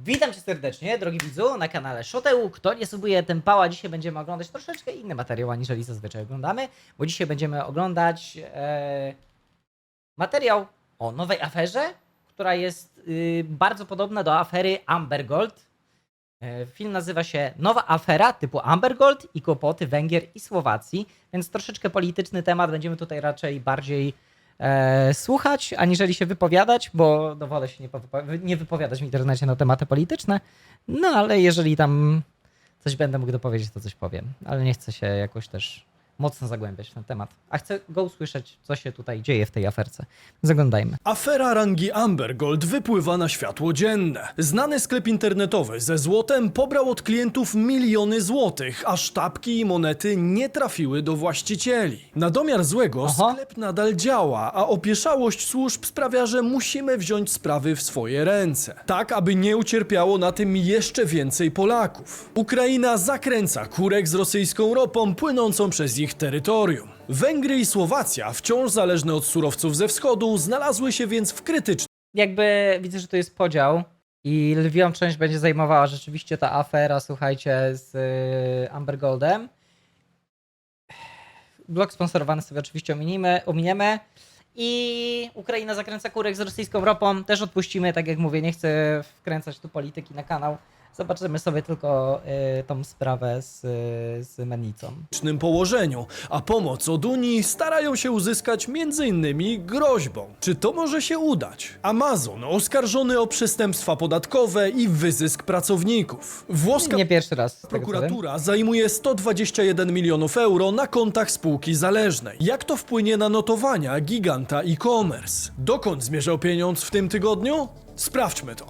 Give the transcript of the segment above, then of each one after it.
Witam cię serdecznie, drogi widzu, na kanale Szoteu. Kto nie subuje, ten pała. Dzisiaj będziemy oglądać troszeczkę inny materiał, aniżeli zazwyczaj oglądamy, bo dzisiaj będziemy oglądać e, materiał o nowej aferze, która jest y, bardzo podobna do afery Amber Gold. E, Film nazywa się Nowa afera typu Amber Gold i kłopoty Węgier i Słowacji, więc troszeczkę polityczny temat. Będziemy tutaj raczej bardziej e, słuchać, aniżeli się wypowiadać, bo no, wolę się nie, nie wypowiadać w internecie na tematy polityczne. No ale jeżeli tam coś będę mógł dopowiedzieć, to coś powiem. Ale nie chcę się jakoś też mocno zagłębiać ten temat. A chcę go usłyszeć, co się tutaj dzieje w tej aferce. Zaglądajmy. Afera rangi Amber Gold wypływa na światło dzienne. Znany sklep internetowy ze złotem pobrał od klientów miliony złotych, a sztabki i monety nie trafiły do właścicieli. Na domiar złego Aha. sklep nadal działa, a opieszałość służb sprawia, że musimy wziąć sprawy w swoje ręce. Tak, aby nie ucierpiało na tym jeszcze więcej Polaków. Ukraina zakręca kurek z rosyjską ropą płynącą przez ich terytorium. Węgry i Słowacja, wciąż zależne od surowców ze wschodu, znalazły się więc w krytycznej jakby widzę, że to jest podział i lwią część będzie zajmowała rzeczywiście ta afera, słuchajcie, z y, Amber Goldem. Blok sponsorowany sobie oczywiście ominimy, ominiemy. I Ukraina zakręca kurek z rosyjską ropą. Też odpuścimy, tak jak mówię, nie chcę wkręcać tu polityki na kanał. Zobaczymy sobie tylko y, tą sprawę z, z mennicą. położeniu, a pomoc od Unii starają się uzyskać m.in. groźbą. Czy to może się udać? Amazon oskarżony o przestępstwa podatkowe i wyzysk pracowników. Włoska Nie pierwszy raz. z tego, co wiem. Prokuratura zajmuje 121 milionów euro na kontach spółki zależnej. Jak to wpłynie na notowania giganta e-commerce? Dokąd zmierzał pieniądz w tym tygodniu? Sprawdźmy to.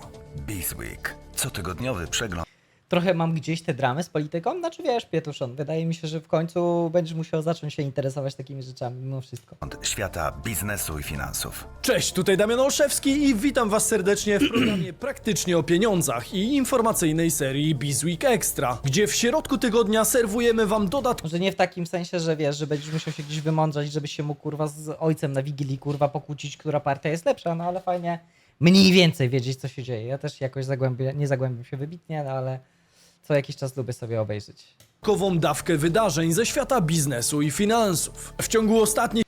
Bizweek. Cotygodniowy przegląd trochę mam gdzieś te dramy z polityką. Znaczy wiesz, Pietuszon, wydaje mi się, że w końcu będziesz musiał zacząć się interesować takimi rzeczami mimo wszystko. świata biznesu i finansów. Cześć, tutaj Damian Olszewski i witam Was serdecznie w programie Praktycznie o Pieniądzach i informacyjnej serii Bizweek Extra, gdzie w środku tygodnia serwujemy Wam dodatkowe Może nie w takim sensie, że wiesz, że będziesz musiał się gdzieś wymądrzać, żebyś się mógł kurwa z ojcem na Wigilii kurwa pokłócić, która partia jest lepsza, no ale fajnie mniej więcej wiedzieć, co się dzieje. Ja też jakoś zagłębię, nie zagłębiam się wybitnie, no ale co jakiś czas lubię sobie obejrzeć. dawkę wydarzeń ze świata biznesu i finansów. W ciągu ostatnich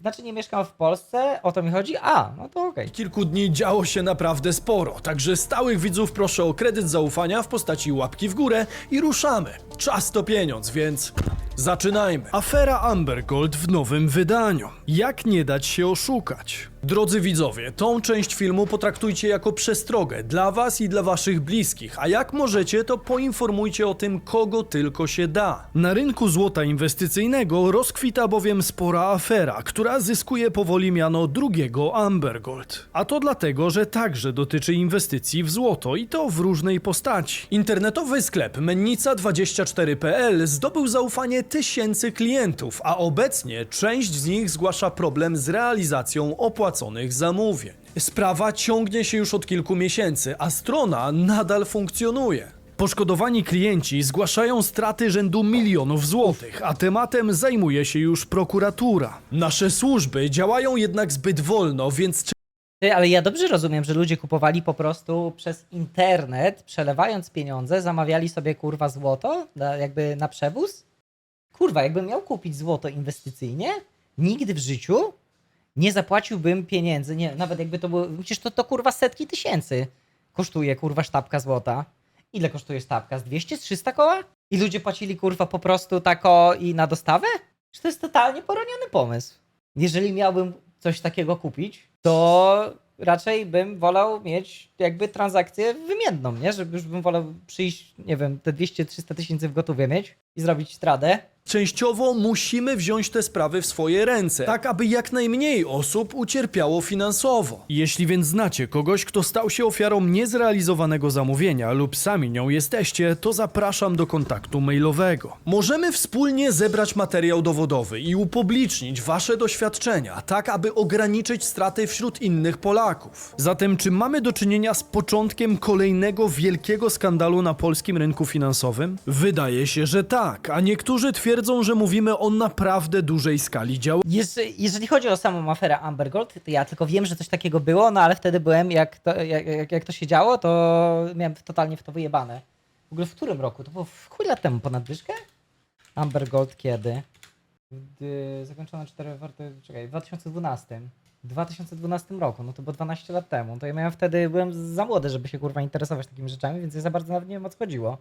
Znaczy nie mieszkam w Polsce, o to mi chodzi? A, no to okej. kilku dni działo się naprawdę sporo, także stałych widzów proszę o kredyt zaufania w postaci łapki w górę i ruszamy. Czas to pieniądz, więc zaczynajmy. Afera Amber Gold w nowym wydaniu. Jak nie dać się oszukać? Drodzy widzowie, tą część filmu potraktujcie jako przestrogę dla was i dla waszych bliskich, a jak możecie, to poinformujcie o tym, kogo tylko się da. Na rynku złota inwestycyjnego rozkwita bowiem spora afera, która zyskuje powoli miano drugiego Amber Gold. A to dlatego, że także dotyczy inwestycji w złoto i to w różnej postaci. Internetowy sklep mennica24.pl zdobył zaufanie tysięcy klientów, a obecnie część z nich zgłasza problem z realizacją opłaconych zamówień. Sprawa ciągnie się już od kilku miesięcy, a strona nadal funkcjonuje. Poszkodowani klienci zgłaszają straty rzędu milionów złotych, a tematem zajmuje się już prokuratura. Nasze służby działają jednak zbyt wolno, więc Ty, ale ja dobrze rozumiem, że ludzie kupowali po prostu przez internet, przelewając pieniądze, zamawiali sobie kurwa złoto, jakby na przewóz. Kurwa, jakbym miał kupić złoto inwestycyjnie, nigdy w życiu nie zapłaciłbym pieniędzy, nie, nawet jakby to było, przecież to, to kurwa setki tysięcy kosztuje kurwa sztabka złota. Ile kosztuje sztabka? Z 200, z 300 koła? I ludzie płacili kurwa po prostu tako i na dostawę? Czy to jest totalnie poroniony pomysł? Jeżeli miałbym coś takiego kupić, to raczej bym wolał mieć jakby transakcję wymienną, nie? Żeby już bym wolał przyjść, nie wiem, te 200-300 tysięcy w gotowie mieć i zrobić stradę. Częściowo musimy wziąć te sprawy w swoje ręce, tak aby jak najmniej osób ucierpiało finansowo. Jeśli więc znacie kogoś, kto stał się ofiarą niezrealizowanego zamówienia lub sami nią jesteście, to zapraszam do kontaktu mailowego. Możemy wspólnie zebrać materiał dowodowy i upublicznić wasze doświadczenia, tak aby ograniczyć straty wśród innych Polaków. Zatem czy mamy do czynienia z początkiem kolejnego wielkiego skandalu na polskim rynku finansowym? Wydaje się, że tak, a niektórzy twierdzą, że mówimy o naprawdę dużej skali działania. Jeżeli, jeżeli chodzi o samą aferę Amber Gold, to ja tylko wiem, że coś takiego było, no ale wtedy byłem, jak to, jak, jak, jak to się działo, to miałem totalnie w to wyjebane. W ogóle w którym roku? To było w chuj lat temu, ponad dyszkę? Amber Gold kiedy? Gdy zakończono 4 warty, czekaj, w 2012. W 2012 roku, no to było 12 lat temu. To ja miałem wtedy, byłem za młody, żeby się kurwa interesować takimi rzeczami, więc ja za bardzo nawet nie wiem o co chodziło.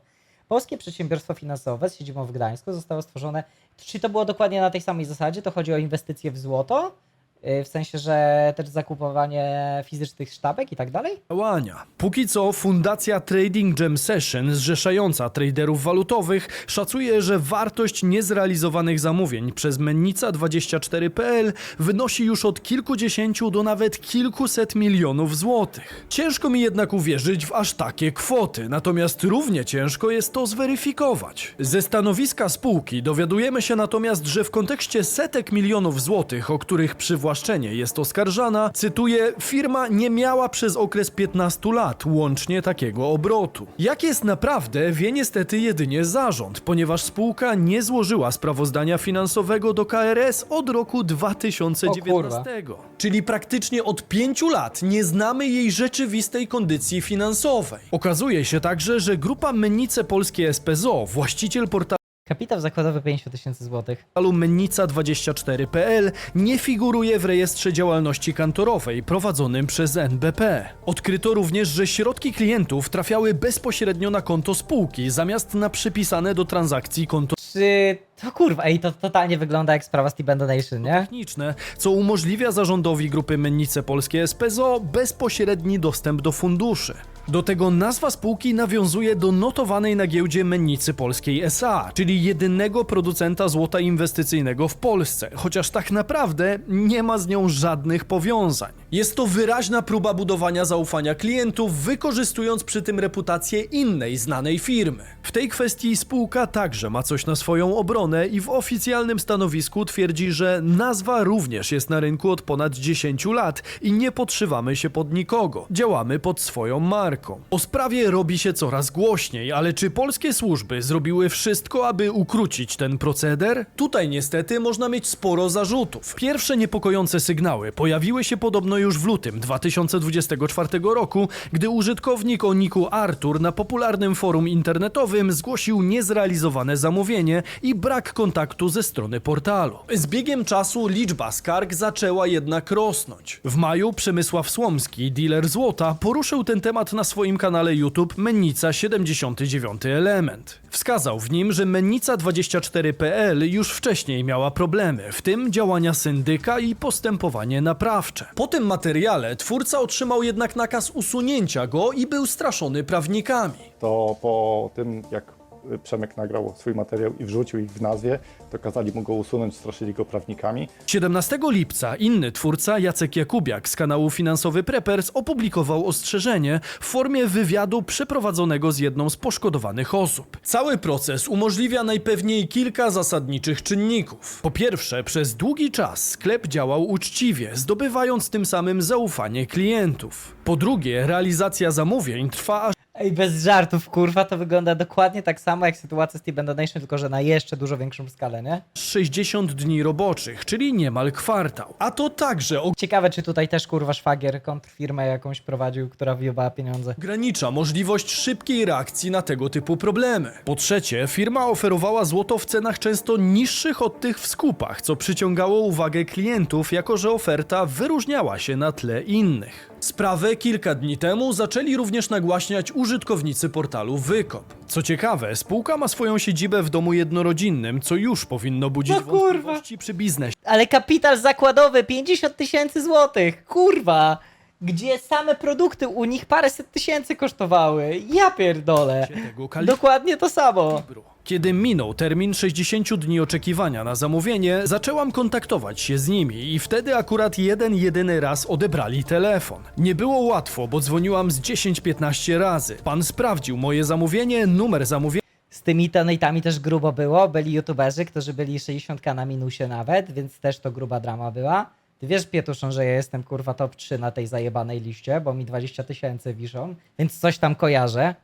Polskie przedsiębiorstwo finansowe z siedzibą w Gdańsku zostało stworzone. Czy to było dokładnie na tej samej zasadzie? To chodzi o inwestycje w złoto? Yy, W sensie, że też zakupowanie fizycznych sztabek i tak dalej? działania. Póki co Fundacja Trading Jam Session, zrzeszająca traderów walutowych, szacuje, że wartość niezrealizowanych zamówień przez Mennica24.pl wynosi już od kilkudziesięciu do nawet kilkuset milionów złotych. Ciężko mi jednak uwierzyć w aż takie kwoty, natomiast równie ciężko jest to zweryfikować. Ze stanowiska spółki dowiadujemy się natomiast, że w kontekście setek milionów złotych, o których przywłaszczenie jest oskarżana, cytuję, firma nie miała przez okres 15 lat łącznie takiego obrotu. Jak jest naprawdę, wie niestety jedynie zarząd, ponieważ spółka nie złożyła sprawozdania finansowego do KRS od roku 2019. Czyli praktycznie od 5 lat nie znamy jej rzeczywistej kondycji finansowej. Okazuje się także, że grupa Mennice Polskie SPZO, właściciel portalu Kapitał zakładowy 50 tysięcy złotych. portalu mennica24.pl nie figuruje w rejestrze działalności kantorowej prowadzonym przez NBP. Odkryto również, że środki klientów trafiały bezpośrednio na konto spółki, zamiast na przypisane do transakcji konto Czy to kurwa, ej, to totalnie wygląda jak sprawa Steven Donation, nie? techniczne, co umożliwia zarządowi grupy Mennice Polskie SPZO bezpośredni dostęp do funduszy. Do tego nazwa spółki nawiązuje do notowanej na giełdzie Mennicy Polskiej SA, czyli jedynego producenta złota inwestycyjnego w Polsce, chociaż tak naprawdę nie ma z nią żadnych powiązań. Jest to wyraźna próba budowania zaufania klientów, wykorzystując przy tym reputację innej znanej firmy. W tej kwestii spółka także ma coś na swoją obronę i w oficjalnym stanowisku twierdzi, że nazwa również jest na rynku od ponad 10 lat i nie podszywamy się pod nikogo. Działamy pod swoją marką. O sprawie robi się coraz głośniej, ale czy polskie służby zrobiły wszystko, aby ukrócić ten proceder? Tutaj niestety można mieć sporo zarzutów. Pierwsze niepokojące sygnały pojawiły się podobno już w lutym 2024 roku, gdy użytkownik o niku Artur na popularnym forum internetowym zgłosił niezrealizowane zamówienie i brak kontaktu ze strony portalu. Z biegiem czasu liczba skarg zaczęła jednak rosnąć. W maju Przemysław Słomski, dealer złota, poruszył ten temat na swoim kanale YouTube Mennica 79 Element. Wskazał w nim, że Mennica24.pl już wcześniej miała problemy, w tym działania syndyka i postępowanie naprawcze. Po tym materiale twórca otrzymał jednak nakaz usunięcia go i był straszony prawnikami. to po tym, jak Przemek nagrał swój materiał i wrzucił ich w nazwie, to kazali mu go usunąć, straszyli go prawnikami. 17 lipca inny twórca, Jacek Jakubiak z kanału Finansowy Preppers, opublikował ostrzeżenie w formie wywiadu przeprowadzonego z jedną z poszkodowanych osób. Cały proces umożliwia najpewniej kilka zasadniczych czynników. Po pierwsze, przez długi czas sklep działał uczciwie, zdobywając tym samym zaufanie klientów. Po drugie, realizacja zamówień trwa aż Ej, bez żartów, kurwa, to wygląda dokładnie tak samo jak sytuacja Steven Donation, tylko że na jeszcze dużo większą skalę, nie? 60 dni roboczych, czyli niemal kwartał. A to także Ciekawe, czy tutaj też, kurwa, szwagier kontrfirmę jakąś prowadził, która wyjebała pieniądze. ogranicza możliwość szybkiej reakcji na tego typu problemy. Po trzecie, firma oferowała złoto w cenach często niższych od tych w skupach, co przyciągało uwagę klientów, jako że oferta wyróżniała się na tle innych. Sprawę kilka dni temu zaczęli również nagłaśniać użytkownicy portalu Wykop. Co ciekawe, spółka ma swoją siedzibę w domu jednorodzinnym, co już powinno budzić No kurwa. wątpliwości przy biznesie. Ale kapital zakładowy 50 tysięcy złotych, kurwa! Gdzie same produkty u nich paręset tysięcy kosztowały. Ja pierdolę. Tego kalibru. Dokładnie to samo. Kiedy minął termin 60 dni oczekiwania na zamówienie, zaczęłam kontaktować się z nimi i wtedy akurat jeden jedyny raz odebrali telefon. Nie było łatwo, bo dzwoniłam z 10-15 razy. Pan sprawdził moje zamówienie, numer zamówienia. Z tymi donate'ami też grubo było. Byli youtuberzy, którzy byli 60 na minusie nawet, więc też to gruba drama była. Ty wiesz, Pietuszon, że ja jestem kurwa top 3 na tej zajebanej liście, bo mi 20 tysięcy wiszą, więc coś tam kojarzę.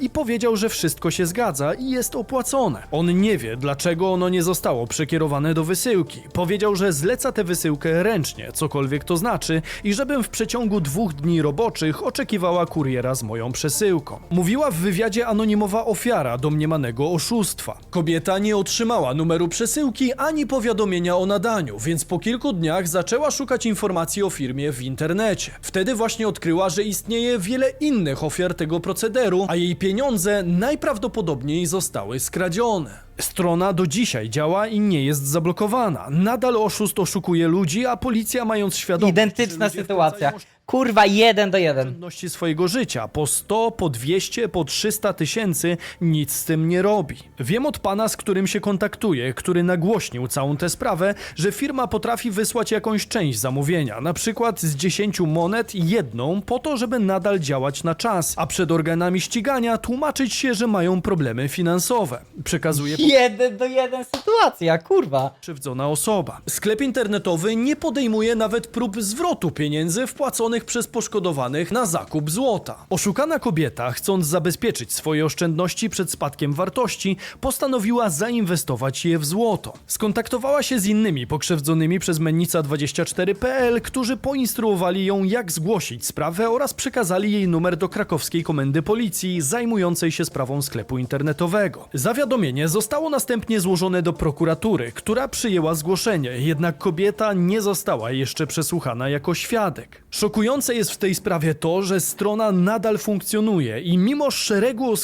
I powiedział, że wszystko się zgadza i jest opłacone. On nie wie, dlaczego ono nie zostało przekierowane do wysyłki. Powiedział, że zleca tę wysyłkę ręcznie, cokolwiek to znaczy, i żebym w przeciągu dwóch dni roboczych oczekiwała kuriera z moją przesyłką. Mówiła w wywiadzie anonimowa ofiara domniemanego oszustwa. Kobieta nie otrzymała numeru przesyłki ani powiadomienia o nadaniu, więc po kilku dniach zaczęła szukać informacji o firmie w internecie. Wtedy właśnie odkryła, że istnieje wiele innych ofiar tego procederu, a jej pieniądze najprawdopodobniej zostały skradzione. Strona do dzisiaj działa i nie jest zablokowana. Nadal oszust oszukuje ludzi, a policja mając świadomość, Identyczna że ludzie sytuacja. wpłacają Kurwa, jeden do jeden. oszczędności swojego życia. Po 100, po 200, po 300 tysięcy nic z tym nie robi. Wiem od pana, z którym się kontaktuję, który nagłośnił całą tę sprawę, że firma potrafi wysłać jakąś część zamówienia, na przykład z 10 monet jedną, po to, żeby nadal działać na czas, a przed organami ścigania tłumaczyć się, że mają problemy finansowe. Przekazuje Jeden do jeden sytuacja, kurwa. krzywdzona osoba. Sklep internetowy nie podejmuje nawet prób zwrotu pieniędzy wpłaconych przez poszkodowanych na zakup złota. Oszukana kobieta, chcąc zabezpieczyć swoje oszczędności przed spadkiem wartości, postanowiła zainwestować je w złoto. Skontaktowała się z innymi pokrzywdzonymi przez Mennica24.pl, którzy poinstruowali ją jak zgłosić sprawę oraz przekazali jej numer do krakowskiej komendy policji zajmującej się sprawą sklepu internetowego. Zawiadomienie zostało następnie złożone do prokuratury, która przyjęła zgłoszenie, jednak kobieta nie została jeszcze przesłuchana jako świadek. Szokujące jest w tej sprawie to, że strona nadal funkcjonuje i mimo szeregu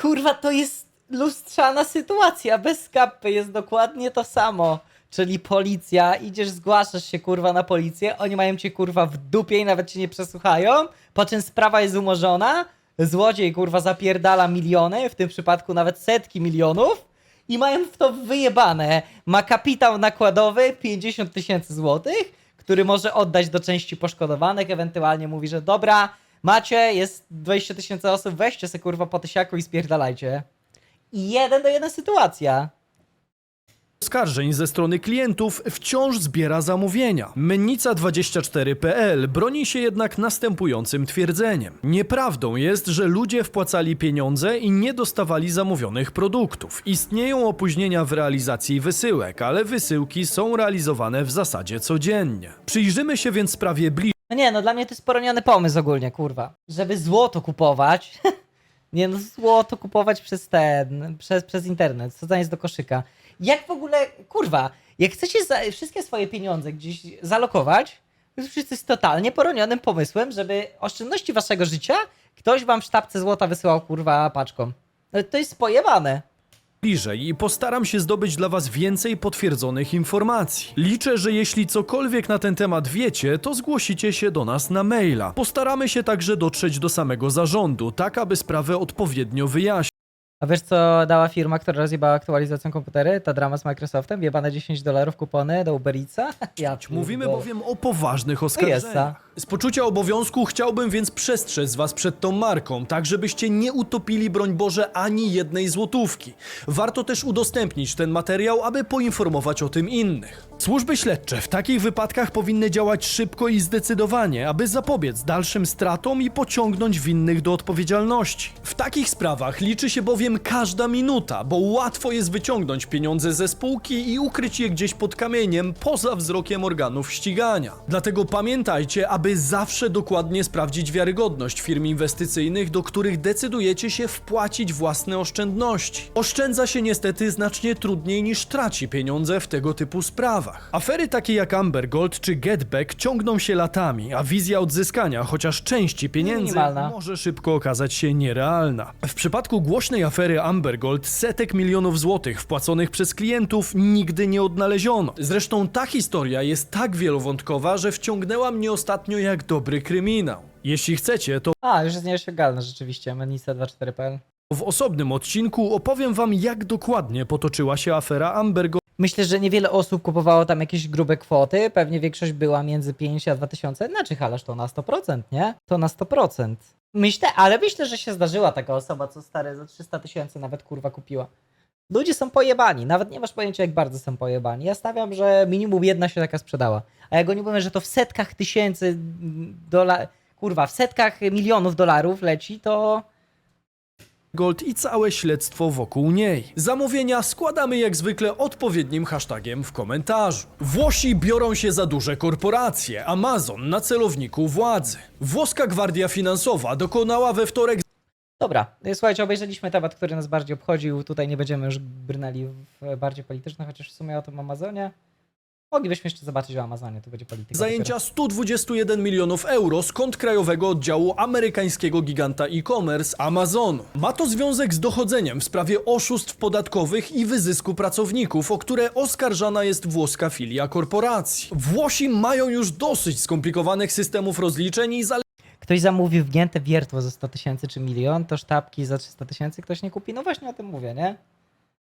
Kurwa, to jest lustrzana sytuacja. Bez kapy jest dokładnie to samo. Czyli policja, idziesz, zgłaszasz się kurwa na policję, oni mają cię kurwa w dupie i nawet cię nie przesłuchają, po czym sprawa jest umorzona, złodziej kurwa zapierdala miliony, w tym przypadku nawet setki milionów i mają w to wyjebane. Ma kapitał nakładowy 50 tysięcy złotych, który może oddać do części poszkodowanych, ewentualnie mówi, że dobra, macie, jest 20 tysięcy osób, weźcie se kurwa po tysiaku i spierdalajcie. I jeden do jeden sytuacja. Oskarżeń ze strony klientów wciąż zbiera zamówienia. Mennica24.pl broni się jednak następującym twierdzeniem. Nieprawdą jest, że ludzie wpłacali pieniądze i nie dostawali zamówionych produktów. Istnieją opóźnienia w realizacji wysyłek, ale wysyłki są realizowane w zasadzie codziennie. Przyjrzymy się więc sprawie bliżej. No nie, no dla mnie to jest poroniony pomysł ogólnie, kurwa. Żeby złoto kupować. nie no, złoto kupować przez ten, przez, przez internet, jest do koszyka. Jak w ogóle, kurwa, jak chcecie wszystkie swoje pieniądze gdzieś zalokować, to już jest totalnie poronionym pomysłem, żeby oszczędności waszego życia ktoś wam w sztabce złota wysyłał, kurwa, paczką. No to jest pojebane. bliżej i postaram się zdobyć dla Was więcej potwierdzonych informacji. Liczę, że jeśli cokolwiek na ten temat wiecie, to zgłosicie się do nas na maila. Postaramy się także dotrzeć do samego zarządu, tak aby sprawę odpowiednio wyjaśnić. A wiesz co dała firma, która rozjebała aktualizacją komputery? Ta drama z Microsoftem? Jebane 10 dolarów kupony do Uber Eatsa? Ja Mówimy pierdolę. bowiem o poważnych jest, oskarżeniach. Z poczucia obowiązku chciałbym więc przestrzec Was przed tą marką, tak żebyście nie utopili, broń Boże, ani jednej złotówki. Warto też udostępnić ten materiał, aby poinformować o tym innych. Służby śledcze w takich wypadkach powinny działać szybko i zdecydowanie, aby zapobiec dalszym stratom i pociągnąć winnych do odpowiedzialności. W takich sprawach liczy się bowiem każda minuta, bo łatwo jest wyciągnąć pieniądze ze spółki i ukryć je gdzieś pod kamieniem poza wzrokiem organów ścigania. Dlatego pamiętajcie, aby zawsze dokładnie sprawdzić wiarygodność firm inwestycyjnych, do których decydujecie się wpłacić własne oszczędności. Oszczędza się niestety znacznie trudniej niż traci pieniądze w tego typu sprawach. Afery takie jak Amber Gold czy Getback ciągną się latami, a wizja odzyskania chociaż części pieniędzy Minimalna. może szybko okazać się nierealna. W przypadku głośnej afery Amber Gold setek milionów złotych wpłaconych przez klientów nigdy nie odnaleziono. Zresztą ta historia jest tak wielowątkowa, że wciągnęła mnie ostatnio jak dobry kryminał. Jeśli chcecie, to A, już jest nieosiągalne rzeczywiście, Menica24.pl. w osobnym odcinku opowiem wam jak dokładnie potoczyła się afera Amber Gold Myślę, że niewiele osób kupowało tam jakieś grube kwoty, pewnie większość była między 5 a 2000, znaczy halasz to na 100%, nie? To na 100%. Myślę, ale myślę, że się zdarzyła taka osoba, co stare za 300 tysięcy nawet kurwa kupiła. Ludzie są pojebani, nawet nie masz pojęcia jak bardzo są pojebani. Ja stawiam, że minimum jedna się taka sprzedała. A jak oni mówią, że to w setkach tysięcy dolarów, kurwa, w setkach milionów dolarów leci, to Gold i całe śledztwo wokół niej. Zamówienia składamy jak zwykle odpowiednim hashtagiem w komentarzu. Włosi biorą się za duże korporacje, Amazon na celowniku władzy. Włoska Gwardia Finansowa dokonała we wtorek Dobra, y, słuchajcie, obejrzeliśmy temat, który nas bardziej obchodził. Tutaj nie będziemy już brnęli w bardziej polityczne, chociaż w sumie o tym Amazonie. Moglibyśmy jeszcze zobaczyć o Amazonie, to będzie polityka. Zajęcia 121 milionów euro kont krajowego oddziału amerykańskiego giganta e-commerce Amazonu. Ma to związek z dochodzeniem w sprawie oszustw podatkowych i wyzysku pracowników, o które oskarżana jest włoska filia korporacji. Włosi mają już dosyć skomplikowanych systemów rozliczeń i zale Ktoś zamówił wgięte wiertło za 100 tysięcy czy milion, to sztabki za 300 tysięcy ktoś nie kupi. No właśnie o tym mówię, nie?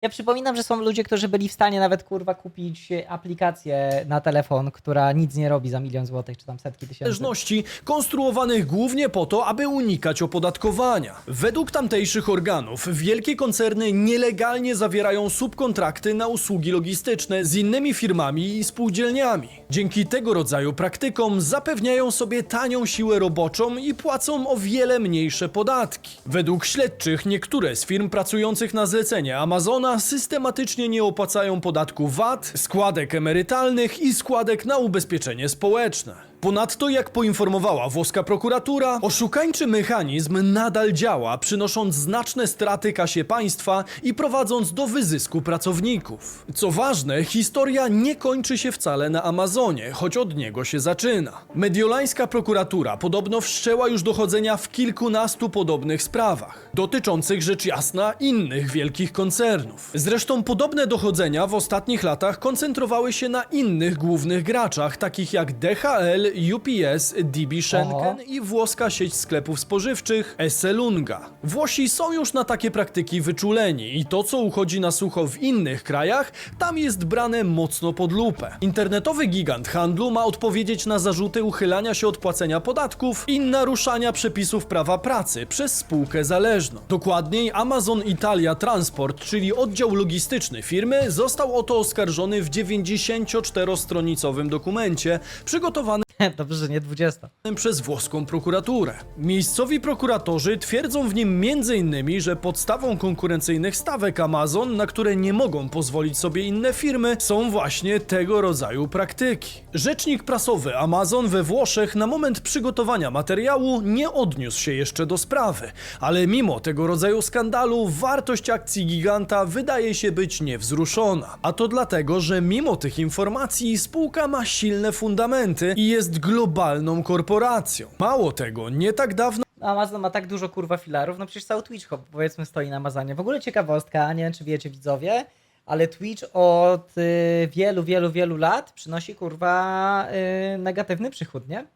Ja przypominam, że są ludzie, którzy byli w stanie nawet kurwa kupić aplikację na telefon, która nic nie robi za milion złotych, czy tam setki tysięcy. należności konstruowanych głównie po to, aby unikać opodatkowania. Według tamtejszych organów wielkie koncerny nielegalnie zawierają subkontrakty na usługi logistyczne z innymi firmami i spółdzielniami. Dzięki tego rodzaju praktykom zapewniają sobie tanią siłę roboczą i płacą o wiele mniejsze podatki. Według śledczych niektóre z firm pracujących na zlecenie Amazona systematycznie nie opłacają podatku VAT, składek emerytalnych i składek na ubezpieczenie społeczne. Ponadto, jak poinformowała włoska prokuratura, oszukańczy mechanizm nadal działa, przynosząc znaczne straty kasie państwa i prowadząc do wyzysku pracowników. Co ważne, historia nie kończy się wcale na Amazonie, choć od niego się zaczyna. Mediolańska prokuratura podobno wszczęła już dochodzenia w kilkunastu podobnych sprawach, dotyczących rzecz jasna innych wielkich koncernów. Zresztą podobne dochodzenia w ostatnich latach koncentrowały się na innych głównych graczach, takich jak DHL, UPS, DB Schenken Oho. i włoska sieć sklepów spożywczych Esselunga. Włosi są już na takie praktyki wyczuleni i to, co uchodzi na sucho w innych krajach, tam jest brane mocno pod lupę. Internetowy gigant handlu ma odpowiedzieć na zarzuty uchylania się od płacenia podatków i naruszania przepisów prawa pracy przez spółkę zależną. Dokładniej Amazon Italia Transport, czyli oddział logistyczny firmy, został o to oskarżony w 94-stronicowym dokumencie przygotowanym Dobrze, że nie 20. przez włoską prokuraturę. Miejscowi prokuratorzy twierdzą w nim m.in., że podstawą konkurencyjnych stawek Amazon, na które nie mogą pozwolić sobie inne firmy, są właśnie tego rodzaju praktyki. Rzecznik prasowy Amazon we Włoszech na moment przygotowania materiału nie odniósł się jeszcze do sprawy, ale mimo tego rodzaju skandalu wartość akcji giganta wydaje się być niewzruszona. A to dlatego, że mimo tych informacji spółka ma silne fundamenty i jest globalną korporacją. Mało tego, nie tak dawno Amazon ma tak dużo kurwa filarów, no przecież cały Twitch powiedzmy stoi na Amazonie. W ogóle ciekawostka, nie wiem czy wiecie widzowie, ale Twitch od y, wielu, wielu, wielu lat przynosi kurwa y, negatywny przychód, nie?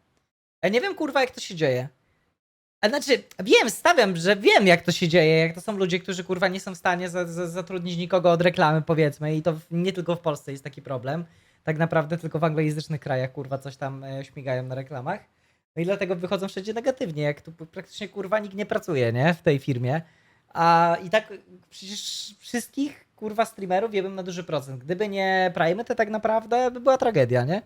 Ja nie wiem kurwa jak to się dzieje. A znaczy, wiem, stawiam, że wiem jak to się dzieje, jak to są ludzie, którzy kurwa nie są w stanie za, za, zatrudnić nikogo od reklamy powiedzmy i to nie tylko w Polsce jest taki problem. Tak naprawdę tylko w anglojęzycznych krajach kurwa coś tam e, śmigają na reklamach. No i dlatego wychodzą wszędzie negatywnie, jak tu praktycznie kurwa nikt nie pracuje, nie? W tej firmie. A i tak przecież wszystkich kurwa streamerów jebym na duży procent. Gdyby nie Prime, to tak naprawdę by była tragedia, nie?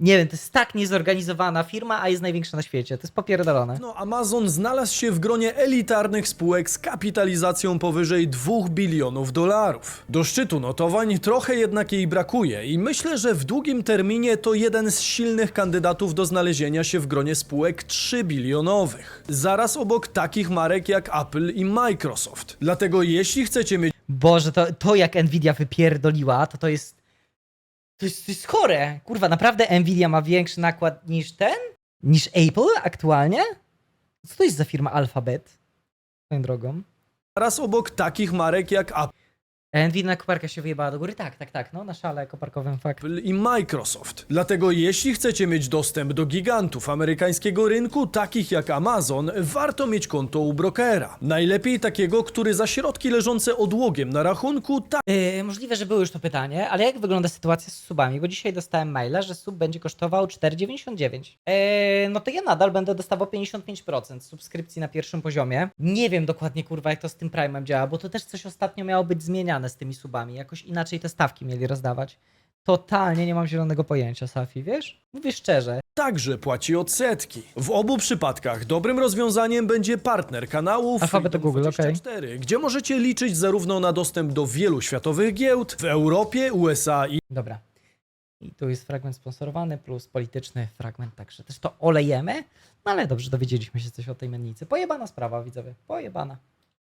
Nie wiem, to jest tak niezorganizowana firma, a jest największa na świecie. To jest popierdolone. No, Amazon znalazł się w gronie elitarnych spółek z kapitalizacją powyżej 2 bilionów dolarów. Do szczytu notowań trochę jednak jej brakuje i myślę, że w długim terminie to jeden z silnych kandydatów do znalezienia się w gronie spółek 3 bilionowych. Zaraz obok takich marek jak Apple i Microsoft. Dlatego jeśli chcecie mieć Boże, to, to jak Nvidia wypierdoliła, to to jest. To jest, to jest chore. Kurwa, naprawdę Nvidia ma większy nakład niż ten? Niż Apple aktualnie? Co to jest za firma Alphabet? Swoją drogą. zaraz obok takich marek jak Apple Nvidia koparka się wyjebała do góry? Tak, tak, tak. No, na szale koparkowym fakt. i Microsoft. Dlatego jeśli chcecie mieć dostęp do gigantów amerykańskiego rynku, takich jak Amazon, warto mieć konto u brokera. Najlepiej takiego, który za środki leżące odłogiem na rachunku tak Yy, możliwe, że było już to pytanie, ale jak wygląda sytuacja z subami? Bo dzisiaj dostałem maila, że sub będzie kosztował 4,99. Yy, no to ja nadal będę dostawał 55% subskrypcji na pierwszym poziomie. Nie wiem dokładnie, kurwa, jak to z tym Prime'em działa, bo to też coś ostatnio miało być zmieniane z tymi subami. Jakoś inaczej te stawki mieli rozdawać. Totalnie nie mam zielonego pojęcia, Safi, wiesz? Mówię szczerze. także płaci odsetki. W obu przypadkach dobrym rozwiązaniem będzie partner kanału Alfabet to Google, okej. 24, gdzie możecie liczyć zarówno na dostęp do wielu światowych giełd w Europie, USA i Dobra. I tu jest fragment sponsorowany plus polityczny fragment, także też to olejemy. No ale dobrze, dowiedzieliśmy się coś o tej mennicy. Pojebana sprawa, widzowie. Pojebana.